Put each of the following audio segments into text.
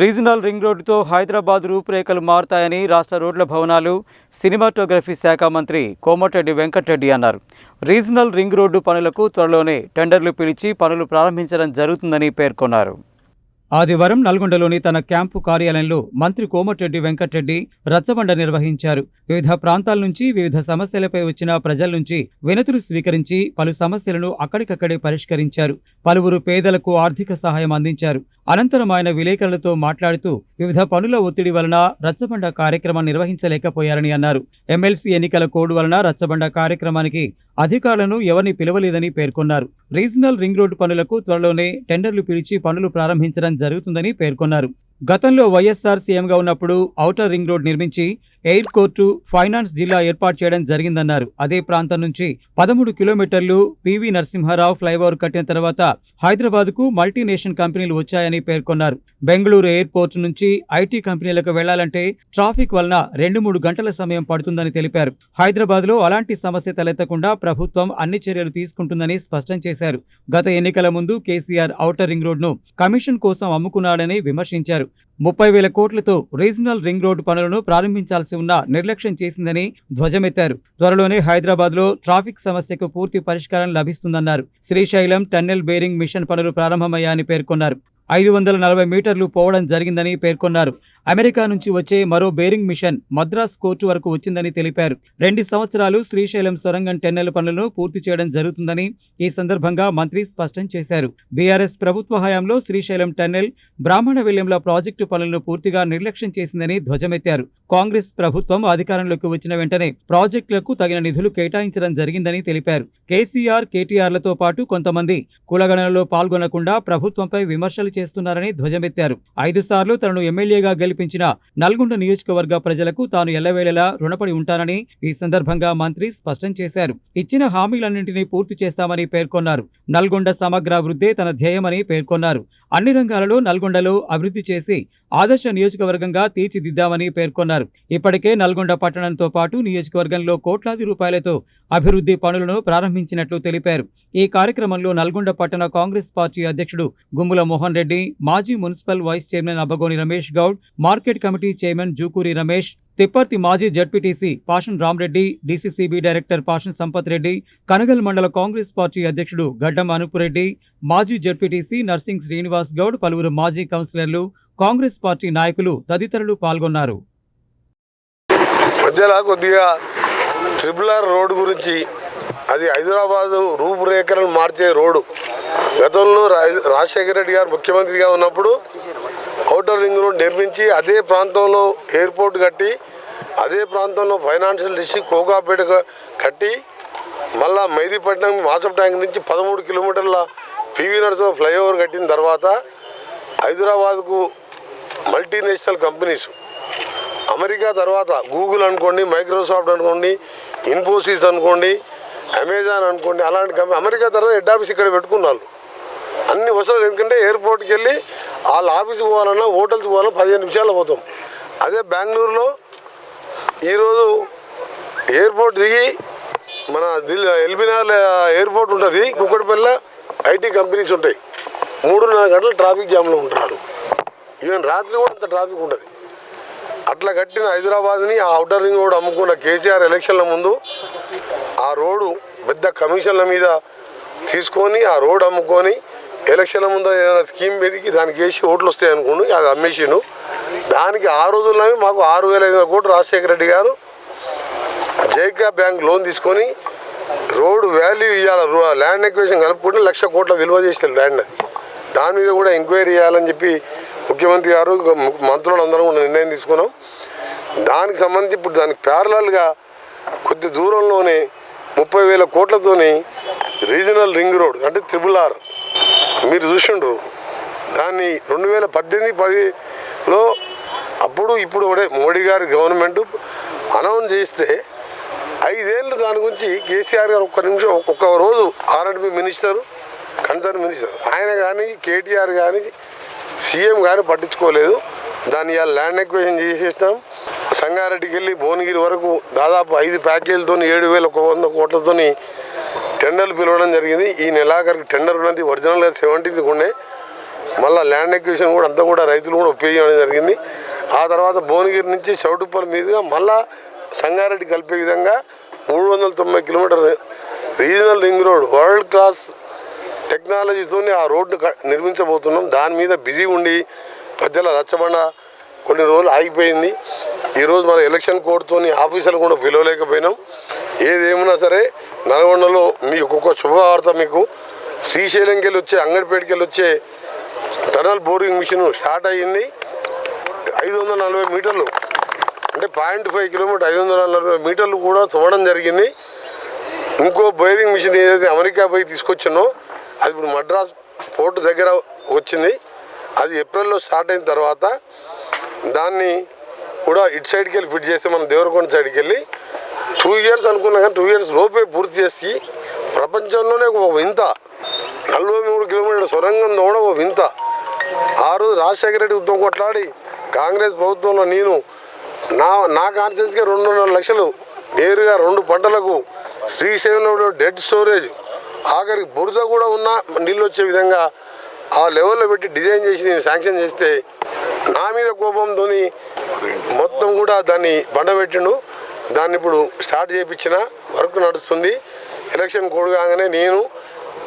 Regional ring రోడ్డుతో Hyderabad రూపురేఖలు మారుతాయని రాష్ట్ర రోడ్ల భవనాలు సినిమాటోగ్రఫీ శాఖ మంత్రి కోమటిరెడ్డి వెంకటరెడ్డి అన్నారు. రీజనల్ రింగ్ రోడ్డు పనులకు త్వరలోనే టెండర్లు పిలిచి పనులు ప్రారంభించడం జరుగుతుందని పేర్కొన్నారు. ఆదివారం నల్గొండలోని తన క్యాంపు కార్యాలయంలో మంత్రి కోమటిరెడ్డి వెంకటరెడ్డి రచ్చబండ నిర్వహించారు. వివిధ ప్రాంతాల నుంచి వివిధ సమస్యలపై వచ్చిన ప్రజల నుంచి వినతులు స్వీకరించి పలు సమస్యలను అక్కడికక్కడే పరిష్కరించారు. పలువురు పేదలకు ఆర్థిక సహాయం అందించారు. అనంతరం ఆయన విలేకరులతో మాట్లాడుతూ వివిధ పనుల ఒత్తిడి వలన రచ్చబండ కార్యక్రమం నిర్వహించలేకపోయారని అన్నారు. ఎమ్మెల్సీ ఎన్నికల కోడ్ వలన రచ్చబండ కార్యక్రమానికి అధికారులను ఎవరిని పిలవలేదని పేర్కొన్నారు. రీజనల్ రింగ్ రోడ్డు పనులకు త్వరలోనే టెండర్లు పిలిచి పనులు ప్రారంభించడం జరుగుతుందని పేర్కొన్నారు. గతంలో వైఎస్ఆర్ సీఎంగా ఉన్నప్పుడు ఔటర్ రింగ్ రోడ్ నిర్మించి ఎయిర్ కోర్టు ఫైనాన్స్ జిల్లా ఏర్పాటు చేయడం జరిగిందన్నారు. అదే ప్రాంతం నుంచి పదమూడు కిలోమీటర్లు పివి నరసింహారావు ఫ్లైఓవర్ కట్టిన తర్వాత హైదరాబాద్కు మల్టీనేషనల్ కంపెనీలు వచ్చాయని పేర్కొన్నారు. బెంగళూరు ఎయిర్పోర్ట్ నుంచి ఐటీ కంపెనీలకు వెళ్ళాలంటే ట్రాఫిక్ వలన రెండు మూడు గంటల సమయం పడుతుందని తెలిపారు. హైదరాబాద్లో అలాంటి సమస్య తలెత్తకుండా ప్రభుత్వం అన్ని చర్యలు తీసుకుంటుందని స్పష్టం చేశారు. గత ఎన్నికల ముందు కేసీఆర్ ఔటర్ రింగ్ రోడ్ను కమిషన్ కోసం అమ్ముకున్నాడని విమర్శించారు. ముప్పై వేల కోట్లతో రీజనల్ రింగ్ రోడ్డు పనులను ప్రారంభించాల్సి ఉన్న నిర్లక్ష్యం చేసిందని ధ్వజమెత్తారు. త్వరలోనే హైదరాబాద్లో ట్రాఫిక్ సమస్యకు పూర్తి పరిష్కారం లభిస్తుందన్నారు. శ్రీశైలం టన్నెల్ బేరింగ్ మిషన్ పనులు ప్రారంభమయ్యాయని పేర్కొన్నారు. ఐదు వందల నలభై మీటర్లు పోవడం జరిగిందని పేర్కొన్నారు. అమెరికా నుంచి వచ్చే మరో బేరింగ్ మిషన్ మద్రాస్ కోర్టు వరకు వచ్చిందని తెలిపారు. రెండు సంవత్సరాలు శ్రీశైలం సొరంగం టెన్నెల్ పనులను పూర్తి చేయడం జరుగుతుందని ఈ సందర్భంగా మంత్రి స్పష్టం చేశారు. బీఆర్ఎస్ ప్రభుత్వ హయాంలో శ్రీశైలం టెన్నెల్ బ్రాహ్మణ విలయంలో ప్రాజెక్టు పనులను పూర్తిగా నిర్లక్ష్యం చేసిందని ధ్వజమెత్తారు. కాంగ్రెస్ ప్రభుత్వం అధికారంలోకి వచ్చిన వెంటనే ప్రాజెక్టులకు తగిన నిధులు కేటాయించడం జరిగిందని తెలిపారు. కేసీఆర్ కేటీఆర్లతో పాటు కొంతమంది కులగణనలో పాల్గొనకుండా ప్రభుత్వంపై విమర్శలు చేస్తున్నారని ధ్వజమెత్తారు. ఐదు సార్లు తనను ఎమ్మెల్యేగా గెలిపించిన నల్గొండ నియోజకవర్గ ప్రజలకు తాను ఎల్లవేళలా రుణపడి ఉంటానని ఈ సందర్భంగా మంత్రి స్పష్టం చేశారు. ఇచ్చిన హామీలన్నింటినీ పూర్తి చేస్తామని పేర్కొన్నారు. నల్గొండ సమగ్రాభివృద్ధే తన ధ్యేయమని పేర్కొన్నారు. అన్ని రంగాలలో నల్గొండలో అభివృద్ధి చేసి ఆదర్శ నియోజకవర్గంగా తీర్చిదిద్దామని పేర్కొన్నారు. ఇప్పటికే నల్గొండ పట్టణంతో పాటు నియోజకవర్గంలో కోట్లాది రూపాయలతో అభివృద్ధి పనులను ప్రారంభించినట్లు తెలిపారు. ఈ కార్యక్రమంలో నల్గొండ పట్టణ కాంగ్రెస్ పార్టీ అధ్యక్షుడు గుమ్ముల మోహన్ రెడ్డి మాజీ municipal vice chairman Abbagoni Ramesh Goud market committee chairman Jukuri Ramesh Tipparthi మాజీ ZPTC Pashan Ramareddy DCCB director Pashan Sampath Reddy Kanagal మండల కాంగ్రెస్ పార్టీ అధ్యక్షుడు గడ్డం అనుపురెడ్డి మాజీ జడ్పీటీసీ నర్సింగ్ శ్రీనివాస్ గౌడ్ పలువురు మాజీ కౌన్సిలర్లు కాంగ్రెస్ పార్టీ నాయకులు తదితరులు పాల్గొన్నారు. మధ్యలో కొద్దిగా ట్రిపులర్ రోడ్డు గురించి అది హైదరాబాదు రూపురేఖలను మార్చే రోడ్డు. గతంలో రాజశేఖర రెడ్డి గారు ముఖ్యమంత్రిగా ఉన్నప్పుడు అవుటర్ రింగ్ రోడ్ నిర్మించి అదే ప్రాంతంలో ఎయిర్పోర్ట్ కట్టి అదే ప్రాంతంలో ఫైనాన్షియల్ డిస్ట్రిక్ట్ కోకాపేట కట్టి మళ్ళా మెహదీపట్నం మాసప్ ట్యాంక్ నుంచి పదమూడు కిలోమీటర్ల పివి నరసింహ ఫ్లైఓవర్ కట్టిన తర్వాత హైదరాబాద్కు మల్టీనేషనల్ కంపెనీస్. అమెరికా తర్వాత గూగుల్ అనుకోండి మైక్రోసాఫ్ట్ అనుకోండి ఇన్ఫోసిస్ అనుకోండి అమెజాన్ అనుకోండి అలాంటి కంపెనీ అమెరికా తర్వాత హెడ్ ఆఫీస్ ఇక్కడ పెట్టుకున్నారు. అన్ని వసతులు ఎందుకంటే ఎయిర్పోర్ట్కి వెళ్ళి వాళ్ళ ఆఫీస్కి పోవాలన్నా హోటల్కి పోవాలన్నా పదిహేను నిమిషాలు పోతాం. అదే బెంగళూరులో ఈరోజు ఎయిర్పోర్ట్ దిగి మన దిల్ ఎల్బినార్ ఎయిర్పోర్ట్ ఉంటుంది కుక్కడిపల్లి ఐటీ కంపెనీస్ ఉంటాయి. మూడున్నర గంటలు ట్రాఫిక్ జామ్లో ఉంటారు ఈవెన్ రాత్రి కూడా అంత ట్రాఫిక్ ఉంటుంది. అట్లా కట్టిన హైదరాబాద్ని ఆ అవుటర్ రింగ్ రోడ్ అమ్ముకున్న కేసీఆర్ ఎలక్షన్ల ముందు ఆ రోడ్డు పెద్ద కమిషన్ల మీద తీసుకొని ఆ రోడ్ అమ్ముకొని ఎలక్షన్ ముందు ఏదైనా స్కీమ్ పెరిగి దానికి వేసి ఓట్లు వస్తాయి అనుకోండి అది అమ్మేసిండు దానికి ఆ రోజుల్లోనే మాకు ఆరు వేల ఐదు వందల కోట్లు Rajasekhara Reddy garu JICA bank loan తీసుకొని రోడ్డు వాల్యూ ఇవ్వాలి ల్యాండ్ ఎక్వేషన్ కలుపుకుంటే లక్ష కోట్ల విలువ చేసిన ల్యాండ్ అది. దాని మీద కూడా ఎంక్వైరీ చేయాలని చెప్పి ముఖ్యమంత్రి గారు మంత్రులు అందరం కూడా నిర్ణయం తీసుకున్నాం. దానికి సంబంధించి ఇప్పుడు దానికి ప్యారలల్గా కొద్ది దూరంలోనే ముప్పై వేల కోట్లతోని రీజనల్ రింగ్ రోడ్ అంటే త్రిబుల్ ఆర్ మీరు చూసిండు దాన్ని రెండు వేల పద్దెనిమిది పదిలో అప్పుడు ఇప్పుడు కూడా మోడీ గారి గవర్నమెంట్ అనౌన్స్ చేస్తే ఐదేళ్ళు దాని గురించి కేసీఆర్ గారు ఒక్క నిమిషం ఒక్క రోజు ఆర్ఎండ్బి మినిస్టర్ కన్సర్న్ మినిస్టర్ ఆయన కానీ కేటీఆర్ కానీ సీఎం కానీ పట్టించుకోలేదు. దాన్ని ఇవాళ ల్యాండ్ ఎక్వేషన్ చేసేసినాం. సంగారెడ్డికి వెళ్ళి భువనగిరి వరకు దాదాపు ఐదు ప్యాకేజీలతో ఏడు వేల ఒక వంద కోట్లతోని టెండర్లు పిలవడం జరిగింది. ఈ నెలాఖరికి టెండర్ ఉన్నది ఒరిజినల్గా సెవెంటీన్త్ ఉండే మళ్ళీ ల్యాండ్ ఎక్విషన్ కూడా అంతా కూడా రైతులు కూడా ఉపయోగించడం జరిగింది. ఆ తర్వాత భువనగిరి నుంచి చౌటుప్పల మీదుగా మళ్ళా సంగారెడ్డి కలిపే విధంగా మూడు వందల తొంభై kilometre regional ring road world class టెక్నాలజీతోనే ఆ రోడ్డు నిర్మించబోతున్నాం. దాని మీద బిజీ ఉండి మధ్యలో రచ్చబండ కొన్ని రోజులు ఆగిపోయింది. ఈరోజు మన ఎలక్షన్ కోడ్తో ఆఫీసర్లు కూడా పిలవలేకపోయినాం. ఏదేమన్నా సరే నల్గొండలో మీకు ఒక్కొక్క శుభవార్త మీకు శ్రీశైలంకి వెళ్ళి వచ్చే అంగడిపేటకి వెళ్ళి వచ్చే టనల్ బోరింగ్ మిషన్ స్టార్ట్ అయ్యింది ఐదు వందల నలభై మీటర్లు. అంటే పాయింట్ ఫైవ్ కిలోమీటర్ ఐదు వందల నలభై మీటర్లు కూడా తవ్వడం జరిగింది. ఇంకో బోరింగ్ మిషన్ ఏదైతే అమెరికా పోయి తీసుకొచ్చినో అది ఇప్పుడు మద్రాస్ పోర్ట్ దగ్గర వచ్చింది. అది ఏప్రిల్లో స్టార్ట్ అయిన తర్వాత దాన్ని కూడా ఇటు సైడ్కి వెళ్ళి ఫిట్ చేస్తే మనం దేవరకొండ సైడ్కి వెళ్ళి టూ ఇయర్స్ అనుకున్నా కానీ టూ ఇయర్స్ లోపే పూర్తి చేసి ప్రపంచంలోనే ఒక వింత. నలభై మూడు కిలోమీటర్ల సొరంగం తోవడం ఒక వింత. ఆ రోజు రాజశేఖర రెడ్డి ఉద్యమం కొట్లాడి కాంగ్రెస్ ప్రభుత్వంలో నేను నా నా కాన్షియన్స్గా రెండున్నర లక్షలు నేరుగా రెండు పంటలకు శ్రీశైలంలో డెడ్ స్టోరేజ్ ఆఖరికి బురద కూడా ఉన్న నీళ్ళు వచ్చే విధంగా ఆ లెవెల్లో పెట్టి డిజైన్ చేసి నేను శాంక్షన్ చేస్తే నా మీద కోపంతో మొత్తం కూడా దాన్ని బండబెట్టిండు. దాన్ని ఇప్పుడు స్టార్ట్ చేయించిన వర్క్ నడుస్తుంది. ఎలక్షన్ కోడ్ కాగానే నేను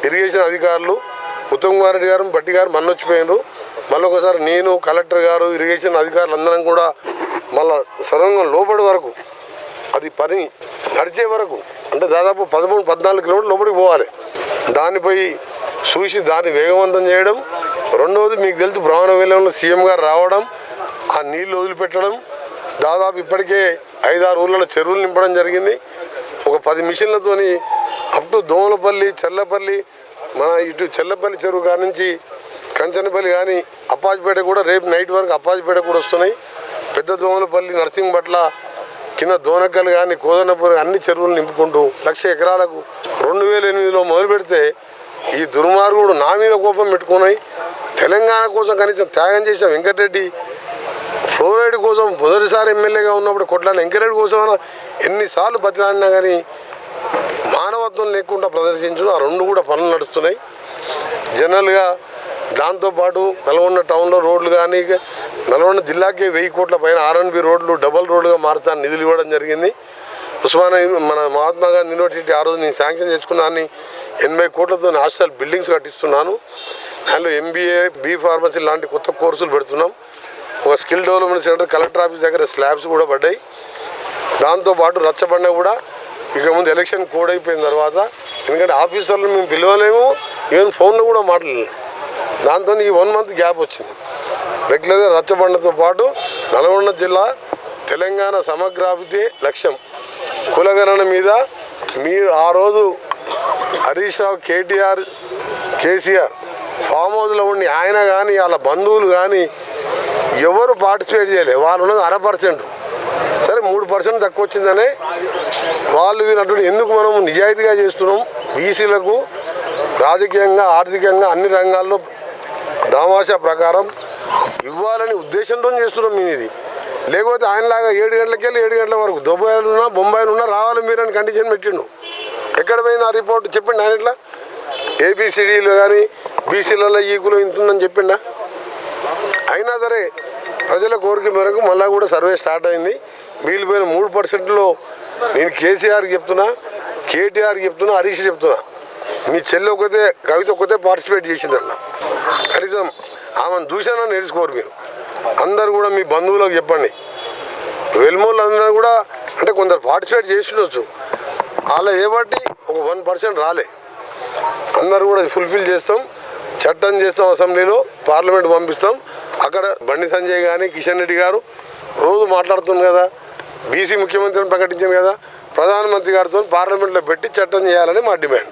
ఇరిగేషన్ అధికారులు ఉత్తమ్ కుమార్ రెడ్డి గారు బట్టి గారు మన్నొచ్చిపోయినారు మళ్ళీ ఒకసారి నేను కలెక్టర్ గారు ఇరిగేషన్ అధికారులు అందరం కూడా మళ్ళా సొరంగం లోపడి వరకు అది పని నడిచే వరకు అంటే దాదాపు పదమూడు పద్నాలుగు కిలోమీటర్లు లోపలికి పోవాలి. దానిపై చూసి దాన్ని వేగవంతం చేయడం రెండవది మీకు తెలుసు బ్రహ్మణవేలంలో సీఎం గారు రావడం ఆ నీళ్ళు వదిలిపెట్టడం దాదాపు ఇప్పటికే ఐదారు ఊళ్ళలో చెరువులు నింపడం జరిగింది. ఒక పది మిషన్లతోని అప్ టు దోమలపల్లి చెల్లపల్లి మన ఇటు చెల్లపల్లి చెరువు కాడ నుంచి కంచనపల్లి కానీ అప్పాజిపేట కూడా రేపు నైట్ వరకు అప్పాజిపేట కూడా వస్తున్నాయి. పెద్ద దోమలపల్లి నర్సింగ్పట్ల కింద దోనకల్ కానీ కోదనపూర్ అన్ని చెరువులు నింపుకుంటూ లక్ష ఎకరాలకు రెండు వేల ఎనిమిదిలో మొదలు పెడితే ఈ దుర్మార్గుడు నా మీద కోపం పెట్టుకున్నాయి. తెలంగాణ కోసం కనీసం త్యాగం చేసిన వెంకటరెడ్డి ఫ్లోరైడ్ కోసం మొదటిసారి ఎమ్మెల్యేగా ఉన్నప్పుడు కొట్లాడిన ఎంకరెడ్డి కోసం ఎన్నిసార్లు బతిలాడినా కానీ మానవత్వం లేకుండా ప్రదర్శించడం ఆ రెండు కూడా పనులు నడుస్తున్నాయి. జనరల్గా దాంతోపాటు నల్గొండ టౌన్లో రోడ్లు కానీ నల్గొండ జిల్లాకే వెయ్యి కోట్ల పైన ఆర్ఎన్బి రోడ్లు డబల్ రోడ్లుగా మారుతాను నిధులు ఇవ్వడం జరిగింది. ఉస్మానియా మన మహాత్మా గాంధీ యూనివర్సిటీ ఆ రోజు నేను శాంక్షన్ చేసుకున్నాను ఎనభై కోట్లతో హాస్టల్ బిల్డింగ్స్ కట్టిస్తున్నాను. దానిలో ఎంబీఏ బీ ఫార్మసీ లాంటి కొత్త కోర్సులు పెడుతున్నాం. ఒక skill development centre collector office దగ్గర స్లాబ్స్ కూడా పడ్డాయి. దాంతోపాటు రచ్చబండ కూడా ఇక ముందు ఎలక్షన్ కోడ్ అయిపోయిన తర్వాత ఎందుకంటే ఆఫీసర్లు మేము పిలవలేము ఈవెన్ ఫోన్లో కూడా మాట్లాడలేము దాంతో ఈ వన్ మంత్ గ్యాప్ వచ్చింది. రెగ్యులర్గా రచ్చబండతో పాటు నల్గొండ జిల్లా తెలంగాణ సమగ్రాభివృద్ధి లక్ష్యం. కులగణన మీద మీరు ఆ రోజు Harish Rao KTR KCR farm హౌస్లో ఉండి ఆయన కానీ వాళ్ళ బంధువులు కానీ ఎవరు పార్టిసిపేట్ చేయలేదు వాళ్ళు ఉన్నది అర పర్సెంట్. సరే మూడు పర్సెంట్ తక్కువ వచ్చిందనే వాళ్ళు వీళ్ళటువంటి ఎందుకు మనం నిజాయితీగా చేస్తున్నాం? బీసీలకు రాజకీయంగా ఆర్థికంగా అన్ని రంగాల్లో దామాషా ప్రకారం ఇవ్వాలని ఉద్దేశంతో చేస్తున్నాం మేము ఇది. లేకపోతే ఆయనలాగా ఏడు గంటలకెళ్ళి ఏడు గంటల వరకు దుబాయ్లున్నా బొంబాయిలున్నా బొంబాయిలు రావాలి మీరు అని కండిషన్ పెట్టిండు. ఎక్కడ పోయింది ఆ రిపోర్ట్? చెప్పండి ఆయన ఇట్లా ఏబిసిడీలు కానీ బీసీలలో ఈకులు ఇంత ఉందని చెప్పిండా? అయినా సరే ప్రజల కోరిక మేరకు మళ్ళా కూడా సర్వే స్టార్ట్ అయింది. మిగిలిపోయిన మూడు పర్సెంట్లో నేను కేసీఆర్కి చెప్తున్నా కేటీఆర్కి చెప్తున్నా హరీష్ చెప్తున్నా. మీ చెల్లి ఒకతే కవిత ఒకతే పార్టిసిపేట్ చేసిందన్న. కనీసం ఆమెను చూసానని నేర్చుకోరు మీరు. అందరు కూడా మీ బంధువులకు చెప్పండి. వెల్మోళ్ళు అందరూ కూడా అంటే కొందరు పార్టిసిపేట్ చేసిండొచ్చు అలా ఏ బట్టి ఒక వన్ పర్సెంట్ రాలే. అందరూ కూడా ఫుల్ఫిల్ చేస్తాం. చట్టం చేస్తాం అసెంబ్లీలో పార్లమెంట్ పంపిస్తాం. అక్కడ బండి సంజయ్ కానీ కిషన్ రెడ్డి గారు రోజు మాట్లాడుతుంది కదా. బీసీ ముఖ్యమంత్రిని ప్రకటించింది కదా. ప్రధానమంత్రి గారితో పార్లమెంట్లో పెట్టి చట్టం చేయాలని మా డిమాండ్.